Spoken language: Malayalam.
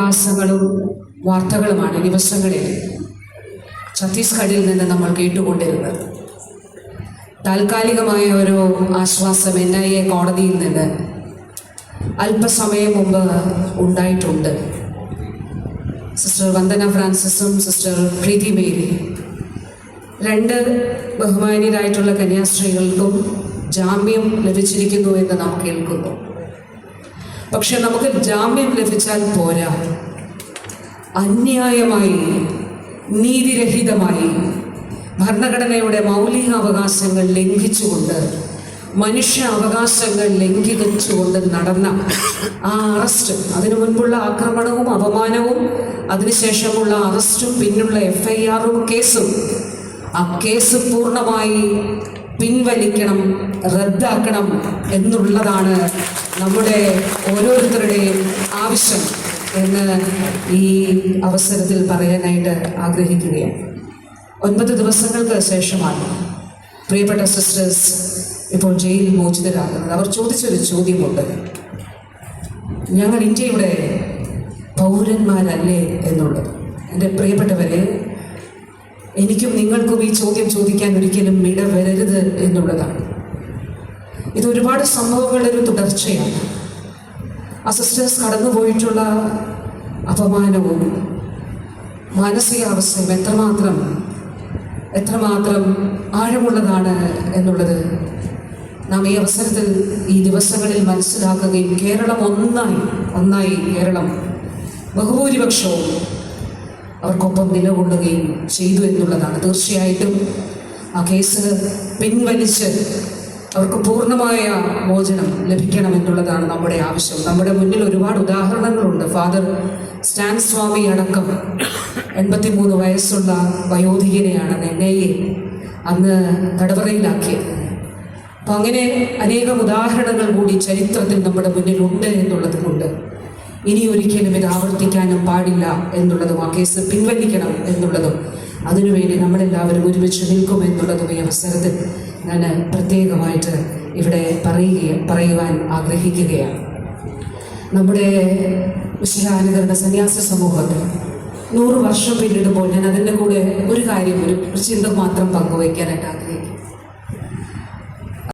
വികാസങ്ങളും വാർത്തകളുമാണ് ദിവസങ്ങളിൽ ഛത്തീസ്ഗഡിൽ നിന്ന് നമ്മൾ കേട്ടുകൊണ്ടിരുന്നത്. താൽക്കാലികമായ ഒരു ആശ്വാസം എൻ ഐ എ കോടതിയിൽ നിന്ന് അല്പസമയം മുമ്പ് ഉണ്ടായിട്ടുണ്ട്. സിസ്റ്റർ വന്ദന ഫ്രാൻസിസും സിസ്റ്റർ പ്രീതി മേരി രണ്ട് ബഹുമാനീയരായിട്ടുള്ള കന്യാസ്ത്രീകൾക്കും ജാമ്യം ലഭിച്ചിരിക്കുന്നു എന്ന് നാം കേൾക്കുന്നു. പക്ഷെ നമുക്ക് ജാമ്യം ലഭിച്ചാൽ പോരാ. അന്യായമായി നീതിരഹിതമായി ഭരണഘടനയുടെ മൗലിക അവകാശങ്ങൾ ലംഘിച്ചുകൊണ്ട് മനുഷ്യ അവകാശങ്ങൾ ലംഘിച്ചുകൊണ്ട് നടന്ന ആ അറസ്റ്റ് അതിനു മുൻപുള്ള ആക്രമണവും അപമാനവും അതിനുശേഷമുള്ള അറസ്റ്റും പിന്നുള്ള എഫ് ഐ ആറും കേസും ആ കേസ് പൂർണമായി പിൻവലിക്കണം റദ്ദാക്കണം എന്നുള്ളതാണ് നമ്മുടെ ഓരോരുത്തരുടെയും ആവശ്യം എന്ന് ഈ അവസരത്തിൽ പറയാനായിട്ട് ആഗ്രഹിക്കുകയാണ്. ഒൻപത് ദിവസങ്ങൾക്ക് ശേഷമാണ് പ്രിയപ്പെട്ട സിസ്റ്റേഴ്സ് ഇപ്പോൾ ജയിലിൽ മോചിതരാകുന്നത്. അവർ ചോദിച്ചൊരു ചോദ്യമുണ്ട്. ഞങ്ങൾ ഇന്ത്യയുടെ പൗരന്മാരല്ലേ എന്നുള്ളത്. എന്റെ പ്രിയപ്പെട്ടവരെ എനിക്കും നിങ്ങൾക്കും ഈ ചോദ്യം ചോദിക്കാൻ ഒരിക്കലും ഇടവരരുത് എന്നുള്ളതാണ്. ഇത് ഒരുപാട് സംഭവങ്ങളുടെ ഒരു തുടർച്ചയാണ്. ആ സിസ്റ്റേഴ്സ് കടന്നുപോയിട്ടുള്ള അപമാനവും മാനസികാവസ്ഥയും എത്രമാത്രം എത്രമാത്രം ആഴമുള്ളതാണ് എന്നുള്ളത് നാം ഈ അവസരത്തിൽ ഈ ദിവസങ്ങളിൽ മനസ്സിലാക്കുകയും കേരളം ഒന്നായി ഒന്നായി കേരളം ബഹുഭൂരിപക്ഷവും അവർക്കൊപ്പം നിലകൊള്ളുകയും ചെയ്തു എന്നുള്ളതാണ്. തീർച്ചയായിട്ടും ആ കേസ് പിൻവലിച്ച് അവർക്ക് പൂർണമായ മോചനം ലഭിക്കണം എന്നുള്ളതാണ് നമ്മുടെ ആവശ്യം. നമ്മുടെ മുന്നിൽ ഒരുപാട് ഉദാഹരണങ്ങളുണ്ട്. ഫാദർ സ്റ്റാൻ സ്വാമി അടക്കം എൺപത്തിമൂന്ന് വയസ്സുള്ള വയോധികനെയാണ് നെന്നയെ അന്ന് തടവറയിലാക്കിയത് അപ്പം അങ്ങനെ അനേകം ഉദാഹരണങ്ങൾ കൂടി ചരിത്രത്തിൽ നമ്മുടെ മുന്നിലുണ്ട് എന്നുള്ളത് കൊണ്ട് ഇനി ഒരിക്കലും ഇത് ആവർത്തിക്കാനും പാടില്ല എന്നുള്ളതും ആ കേസ് പിൻവലിക്കണം എന്നുള്ളതും. അതിനുവേണ്ടി നമ്മളെല്ലാവരും ഒരുമിച്ച് നിൽക്കും എന്നുള്ളതും ഈ അവസരത്തിൽ ഞാൻ പ്രത്യേകമായിട്ട് ഇവിടെ പറയുക പറയുവാൻ ആഗ്രഹിക്കുകയാണ്. നമ്മുടെ വിശുദ്ധാനുകരണ സന്യാസ സമൂഹത്തിൽ നൂറ് വർഷം പിന്നിടുമ്പോൾ ഞാൻ അതിന്റെ കൂടെ ഒരു കാര്യം ഒരു ചിന്ത മാത്രം പങ്കുവയ്ക്കാനായിട്ട് ആഗ്രഹിക്കുന്നു.